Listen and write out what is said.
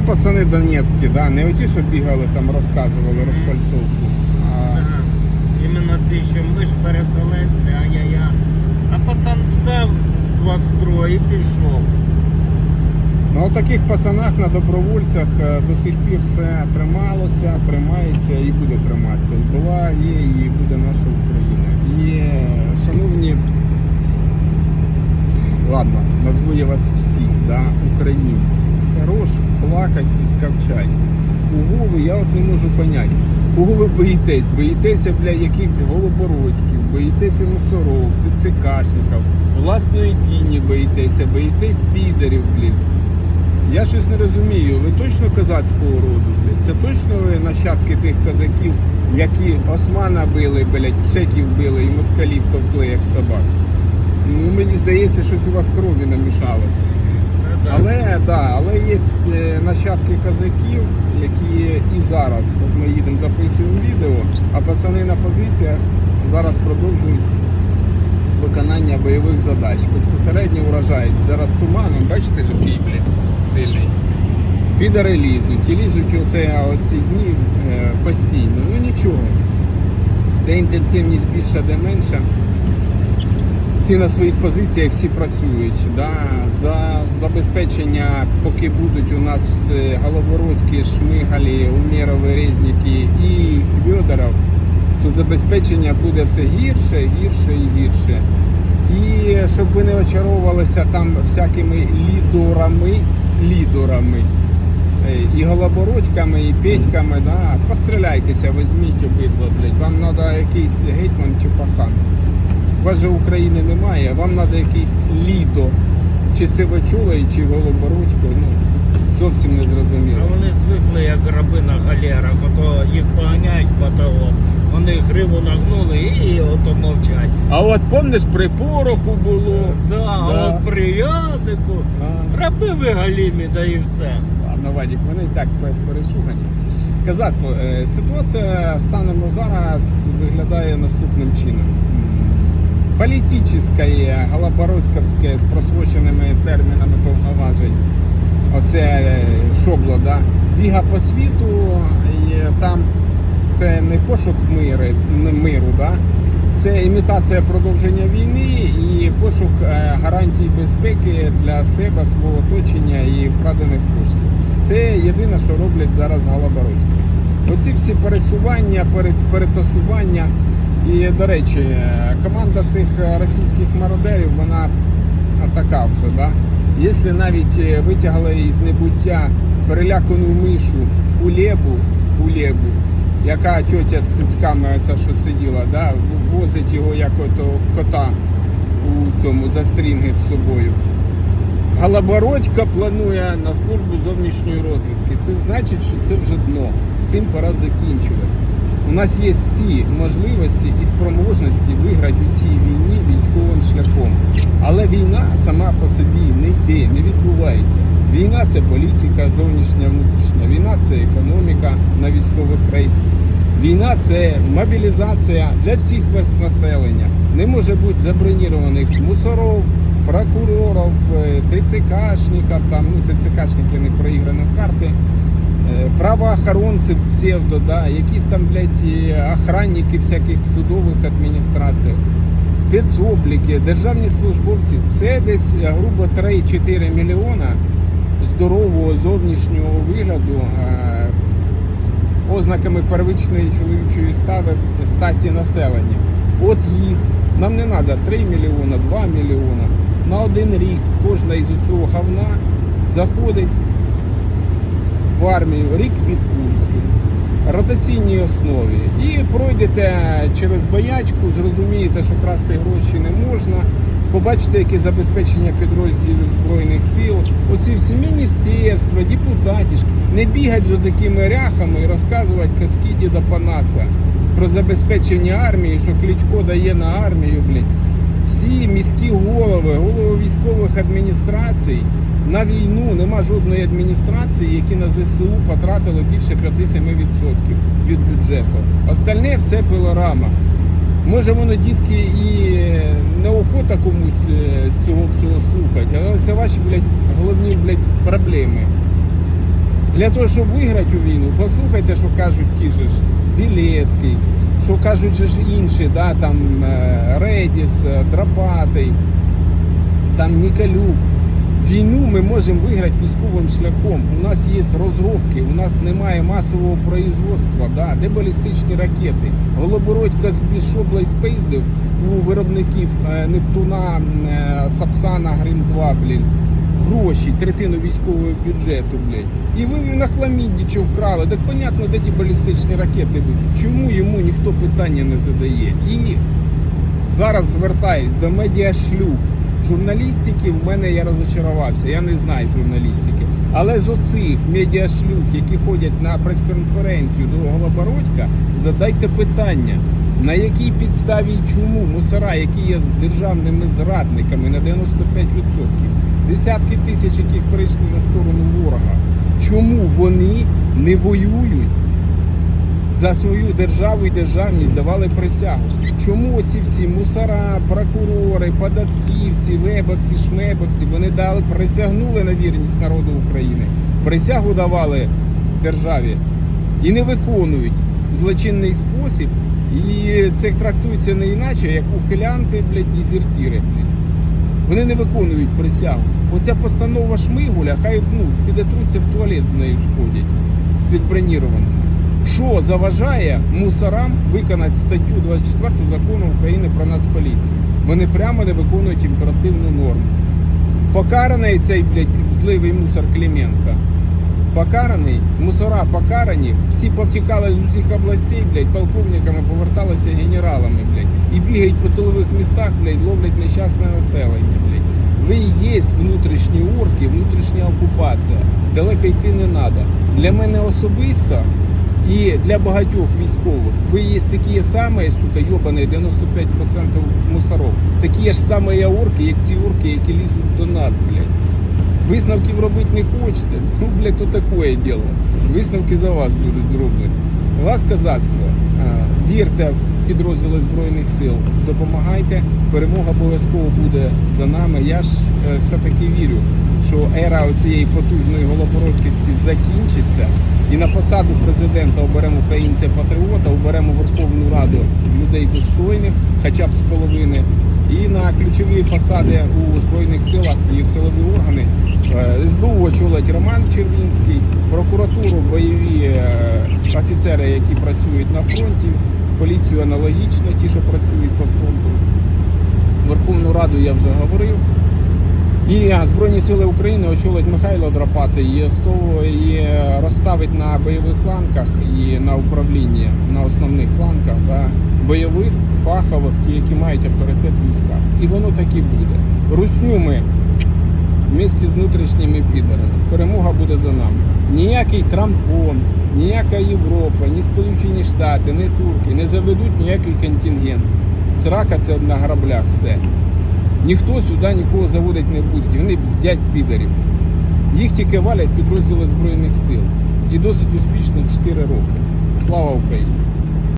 Оце пацани донецькі, да? не оті, що бігали там, розказували розпальцовку. А... Ага. Іменно ти, що ми ж переселенці, а я я. А пацан став з 22 і пішов. Ну, от таких пацанах на добровольцях е, до сих пір все трималося, тримається і буде триматися. І була, є і буде наша Україна. І, е, шановні, ладно, назву я вас всіх, да, українці. Хорош плакать і скавчать. Кого ви, я от не можу поняти. Кого ви боїтесь? Боїтеся, бля, якихось голобородьків, боїтеся мусоров, ТЦКшників, власної тіні боїтеся, боїтесь підерів, блін. Я щось не розумію, ви точно козацького роду, блядь? Це точно ви нащадки тих козаків, які османа били, блядь, пшеків били і москалів товкли, як собак. Ну, мені здається, щось у вас крові намішалося. Але да, але є е, нащадки козаків, які і зараз, от ми їдемо, записуємо відео, а пацани на позиціях зараз продовжують виконання бойових задач. Безпосередньо вражають. Зараз туманом, бачите, жовтий, блін, сильний. Підари лізуть, і лізуть оце, оці дні е, постійно. Ну нічого. Де інтенсивність більша, де менша всі на своїх позиціях, всі працюють. Да? За забезпечення, поки будуть у нас е, Голобородьки, Шмигалі, Умєрови, Резніки і Хвьодоров, то забезпечення буде все гірше, гірше і гірше. І щоб ви не очаровувалися там всякими лідорами, лідорами. е, І голобородьками, і петьками, да, постріляйтеся, візьміть обидва, блядь. Вам треба якийсь гетьман чи пахан. У вас же України немає, вам треба якийсь лідо, чи сивочолий, чи голобородько, ну зовсім не зрозуміло. А вони звикли, як раби на галерах, ото їх поганяють баталом. Вони гриву нагнули і ото мовчать. А от помниш, при пороху було. Да, а от при ядику. А, Раби ви галімі, да і все. Ладно, Вадик, вони так пе- перешугані. Казацтво, е, ситуація станом на зараз виглядає наступним чином. Політичне, голобородьковське з просроченими термінами повноважень. Оце е, шобло, да? біга по світу, і там це не пошук мири, миру, да? це імітація продовження війни і пошук е, гарантій безпеки для себе, свого оточення і вкрадених коштів. Це єдине, що роблять зараз голобородьки. Оці всі пересування, пере- перетасування. І, до речі, команда цих е, російських мародерів, вона така вже, да? Якщо навіть е, витягли із небуття перелякану мишу Кулебу, Кулебу, яка тьотя з цицьками, оця, що сиділа, да? возить його як ото кота у цьому за стрінги з собою. Галабородька планує на службу зовнішньої розвідки. Це значить, що це вже дно. З цим пора закінчувати. У нас є всі можливості і спроможності виграти у цій війні військовим шляхом. Але війна сама по собі не йде, не відбувається. Війна це політика, зовнішня, внутрішня. Війна це економіка на військових рейсах. Війна це мобілізація для всіх населення. Не може бути забронірованих мусоров, прокурорів, е, ТЦКшників, там, ну, ТЦКшники не проіграні в карти, правоохоронців псевдо, да, якісь там, блядь, е, охранники всяких судових адміністраціях, спецобліки, державні службовці. Це десь е, грубо 3-4 мільйона здорового зовнішнього вигляду. е, ознаками первичної чоловічої стави статі населення. От їх нам не треба 3 мільйона, 2 мільйона. На один рік кожна із цього говна заходить в армію рік відпустки, ротаційній основі. І пройдете через боячку, зрозумієте, що красти гроші не можна. Побачите, яке забезпечення підрозділів Збройних сил, оці всі міністерства, депутатішки, не бігать за такими ряхами і розказувати казки діда Панаса про забезпечення армії, що Кличко дає на армію, блядь. Всі міські голови, голови військових адміністрацій на війну нема жодної адміністрації, які на ЗСУ потратили більше 5-7% від бюджету. Остальне все пилорама. Може воно дітки і неохота комусь е, цього всього слухати, але це ваші блядь, головні блядь, проблеми. Для того, щоб виграти у війну, послухайте, що кажуть ті ж Білецький, що кажуть ж інші, да, там е, Редіс, е, Драпатий, там Ніколюк. Війну ми можемо виграти військовим шляхом. У нас є розробки, у нас немає масового производства, да, де балістичні ракети. Голобородька з з Шобла спиздив у виробників е, Нептуна, е, Сапсана, Грим 2, блін. Гроші, третину військового бюджету, блядь. І ви на хламіді що вкрали. Так понятно, де ті балістичні ракети будуть. Чому йому ніхто питання не задає? І зараз звертаюсь до медіашлюх. Журналістики в мене я розочарувався. Я не знаю журналістики. Але з оцих медіашлюх, які ходять на прес-конференцію до Голобородька, задайте питання, на якій підставі і чому мусора, які є з державними зрадниками на 95%, десятки тисяч, яких перейшли на сторону ворога, чому вони не воюють? За свою державу і державність давали присягу. Чому оці всі мусора, прокурори, податківці, вебовці, шмебовці, вони дали присягнули на вірність народу України, присягу давали державі і не виконують в злочинний спосіб. І це трактується не іначе, як ухилянти, блядь, дезертири, блядь. Вони не виконують присягу. Оця постанова Шмигуля, хай ну, підетруться в туалет з нею сходять з підбронірованими. Що заважає мусорам виконати статтю 24 закону України про нацполіцію? Вони прямо не виконують імперативну норму. Покараний цей блядь, зливий мусор Клименко. Покараний, мусора покарані, всі повтікали з усіх областей, блядь, полковниками поверталися генералами, блядь, і бігають по тилових містах, блядь, ловлять нещасне населення, блядь. Ви є внутрішні орки, внутрішня окупація. Далеко йти не треба. Для мене особисто і для багатьох військових ви є такі самі, сука, йобані 95% мусоров. Такі ж самі орки, як ці орки, які лізуть до нас, блядь. Висновків робити не хочете? Ну, блядь, то таке діло. Висновки за вас будуть зроблені. Вас казацтво. Вірте підрозділи Збройних сил, допомагайте. Перемога обов'язково буде за нами. Я ж е, все-таки вірю, що ера цієї потужної голобородкості закінчиться. І на посаду президента оберемо українця патріота, оберемо Верховну Раду людей достойних, хоча б з половини. І на ключові посади у збройних силах і в силові органи е, СБУ очолить Роман Червінський, прокуратуру, бойові е, офіцери, які працюють на фронті, поліцію аналогічно, ті, що працюють по фронту. Верховну Раду я вже говорив. І Збройні сили України очолить Михайло Драпатий і, розставить на бойових флангах і на управлінні на основних флангах да, бойових, фахових, ті, які мають авторитет в військах. І воно так і буде. Русню ми вместе з внутрішніми підарами. Перемога буде за нами. Ніякий трампон, ніяка Європа, ні Сполучені Штати, ні турки не заведуть ніякий контингент. Срака це на граблях все. Ніхто сюди нікого заводить не буде. І вони бздять підарів. Їх тільки валять підрозділи Збройних сил. І досить успішно 4 роки. Слава Україні!